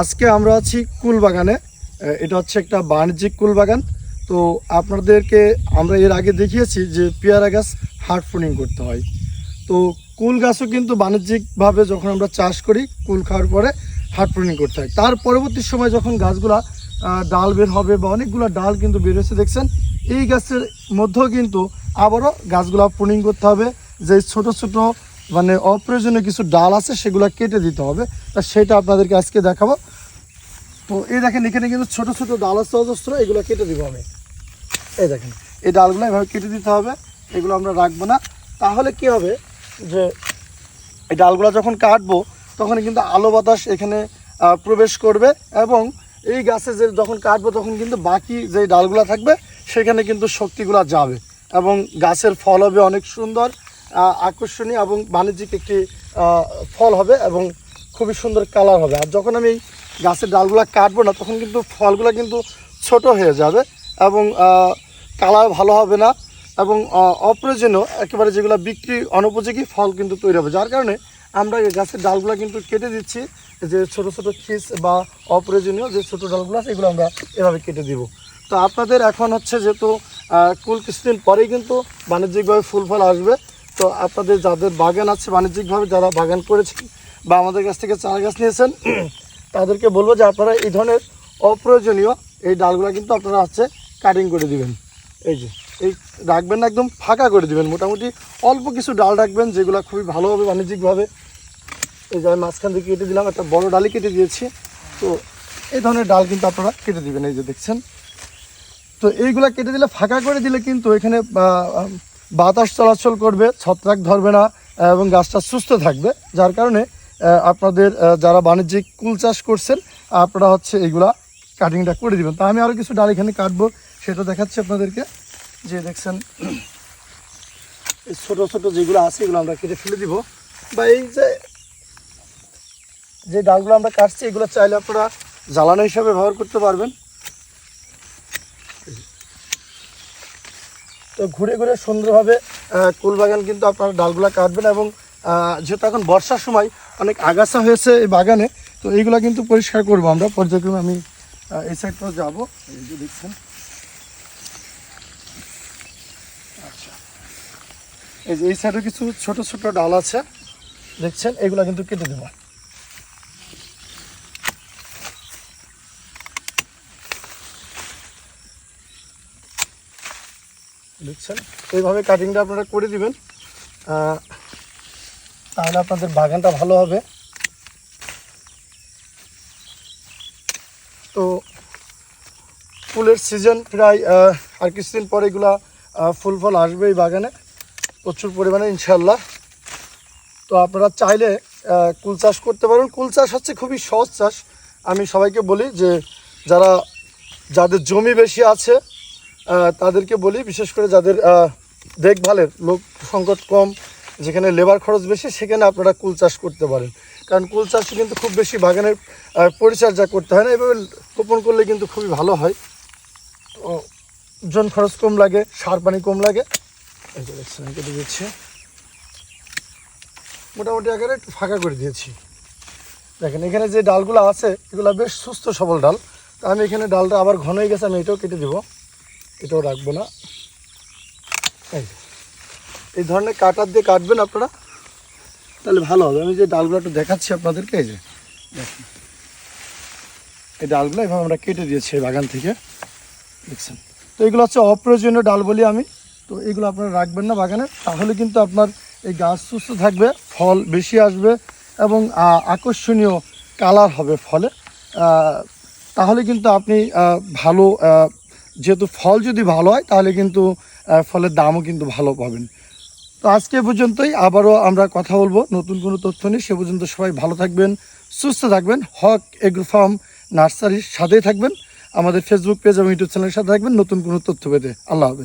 আজকে আমরা আছি কুল বাগানে এটা হচ্ছে একটা বাণিজ্যিক কুলবাগান। তো আপনাদেরকে আমরা এর আগে দেখিয়েছি যে পেয়ারা গাছ হার্ড প্রুনিং করতে হয়। তো কুল গাছও কিন্তু বাণিজ্যিকভাবে যখন আমরা চাষ করি, কুল খাওয়ার পরে হার্ড প্রুনিং করতে হয়। তার পরবর্তী সময় যখন গাছগুলা ডাল বের হবে বা অনেকগুলো ডাল কিন্তু বের হয়েছে, দেখছেন? এই গাছের মধ্যেও কিন্তু আবারও গাছগুলা প্রুনিং করতে হবে। যে ছোট ছোট মানে অপ্রয়োজনীয় কিছু ডাল আছে, সেগুলো কেটে দিতে হবে। তা সেটা আপনাদেরকে আজকে দেখাবো। তো এই দেখেন, এখানে কিন্তু ছোট ছোট ডাল আছে, অজস্র, এগুলো কেটে দিব আমি। এই দেখেন, এই ডালগুলো এভাবে কেটে দিতে হবে, এগুলো আমরা রাখব না। তাহলে কি হবে যে, এই ডালগুলো যখন কাটবো, তখন কিন্তু আলো বাতাস এখানে প্রবেশ করবে এবং এই গাছে যে যখন কাটবো, তখন কিন্তু বাকি যে ডালগুলো থাকবে, সেখানে কিন্তু শক্তিগুলো যাবে এবং গাছের ফল হবে অনেক সুন্দর। আকর্ষণীয় এবং বাণিজ্যিক একটি ফল হবে এবং খুবই সুন্দর কালার হবে। আর যখন আমি গাছের ডালগুলো কাটবো না, তখন কিন্তু ফলগুলো কিন্তু ছোট হয়ে যাবে এবং কালার ভালো হবে না এবং অপ্রয়োজনীয় একেবারে যেগুলো বিক্রি অনুপযোগী ফল কিন্তু তৈরি হবে। যার কারণে আমরা এই গাছের ডালগুলো কিন্তু কেটে দিচ্ছি। যে ছোট ছোট খিস বা অপ্রয়োজনীয় যে ছোট ডালগুলো আছে, এগুলো আমরা এভাবে কেটে দিব। তো আপনাদের এখন হচ্ছে যেহেতু কুল কিছুদিন পরেই কিন্তু বাণিজ্যিকভাবে ফুল ফল আসবে। তো আপনাদের যাদের বাগান আছে, বাণিজ্যিকভাবে যারা বাগান করেছেন বা আমাদের কাছ থেকে চারা গাছ নিয়েছেন, তাদেরকে বলব যে আপনারা এই ধরনের অপ্রয়োজনীয় এই ডালগুলো কিন্তু আপনারা হচ্ছে কাটিং করে দিবেন। এই যে, এই রাখবেন না, একদম ফাঁকা করে দিবেন। মোটামুটি অল্প কিছু ডাল রাখবেন, যেগুলো খুবই ভালো হবে বাণিজ্যিকভাবে এই যে আমি মাঝখান থেকে কেটে দিলাম, একটা বড় ডালই কেটে দিয়েছি। তো এই ধরনের ডাল কিন্তু আপনারা কেটে দিবেন, এই যে দেখছেন। তো এইগুলা কেটে দিলে, ফাঁকা করে দিলে কিন্তু এখানে বাতাস চলাচল করবে, ছত্রাক ধরবে না, এবং গাছটা সুস্থ থাকবে, যার কারণে আপনাদের যারা বাণিজ্যিক কুল চাষ করছেন, আপনারা হচ্ছে এইগুলা কাটিংটা করে দিবেন। তা আমি আরও কিছু ডাল এখানে কাটবো, সেটা দেখাচ্ছি আপনাদেরকে। যে দেখছেন ছোটো ছোটো যেগুলো আছে, এগুলো আমরা কেটে ফেলে দিব। বা এই যে যে ডালগুলো আমরা কাটছি, এগুলো চাইলে আপনারা জ্বালানো হিসাবে ব্যবহার করতে পারবেন। তো ঘুরে ঘুরে সুন্দরভাবে কুলবাগান কিন্তু আপনারা ডালগুলা কাটবেন এবং যেহেতু এখন বর্ষার সময় অনেক আগাছা হয়েছে এই বাগানে, তো এইগুলো কিন্তু পরিষ্কার করব আমরা। পর্যায়ক্রমে আমি এই সাইড পর যাব। এই যে দেখছেন। আচ্ছা। এই যে এই সাইডে কিছু ছোট ছোট ডাল আছে। দেখছেন, এগুলা কিন্তু কেটে দেবো। দেখছেন এইভাবে কাটিংটা আপনারা করে দিবেন। তাহলে আপনাদের বাগানটা ভালো হবে। তো ফুলের সিজন প্রায় আর কিছুদিন পরে এগুলা ফুল ফল আসবে এই বাগানে। প্রচুর পরিমাণে ইনশাল্লাহ তো আপনারা চাইলে কুল চাষ করতে পারেন। কুল চাষ হচ্ছে খুবই সহজ চাষ। আমি সবাইকে বলি যে, যারা, যাদের জমি বেশি আছে তাদেরকে বলি, বিশেষ করে যাদের দেখভালের লোক সংকট কম, যেখানে লেবার খরচ বেশি, সেখানে আপনারা কুল চাষ করতে পারেন। কারণ কুল চাষে কিন্তু খুব বেশি বাগানের পরিচর্যা করতে হয় না, এভাবে রোপণ করলে কিন্তু খুবই ভালো হয়। তো জন খরচ কম লাগে, সার পানি কম লাগে। কেটে মোটামুটি আকারে একটু ফাঁকা করে দিয়েছি। দেখেন, এখানে যে ডালগুলো আছে, এগুলো বেশ সুস্থ সবল ডাল। তা আমি এখানে ডালটা আবার ঘন হয়ে গেছে, আমি এটাও কেটে দিব। এটাও রাখব না। এই ধরনের কাটার দিয়ে কাটবেন আপনারা, তাহলে ভালো হবে। আমি যে ডালগুলো একটু দেখাচ্ছি আপনাদেরকে, এই যে এই ডালগুলো এভাবে আমরা কেটে দিয়েছি এই বাগান থেকে। দেখছেন? তো এগুলো হচ্ছে অপ্রয়োজনীয় ডাল বলি আমি। তো এগুলো আপনারা রাখবেন না বাগানে, তাহলে কিন্তু আপনার এই গাছ সুস্থ থাকবে, ফল বেশি আসবে এবং আকর্ষণীয় কালার হবে ফলে। তাহলে কিন্তু আপনি ভালো যেহেতু ফল যদি ভালো হয়, তাহলে কিন্তু ফলের দামও কিন্তু ভালো পাবেন। তো আজকে পর্যন্তই, আবারও আমরা কথা বলব নতুন কোনো তথ্য নিয়ে। সে পর্যন্ত সবাই ভালো থাকবেন, সুস্থ থাকবেন, হক এগ্রো ফার্ম নার্সারির সাথেই থাকবেন। আমাদের ফেসবুক পেজ এবং ইউটিউব চ্যানেলের সাথে থাকবেন নতুন কোনো তথ্য পেতে। আল্লাহ হাফেজ।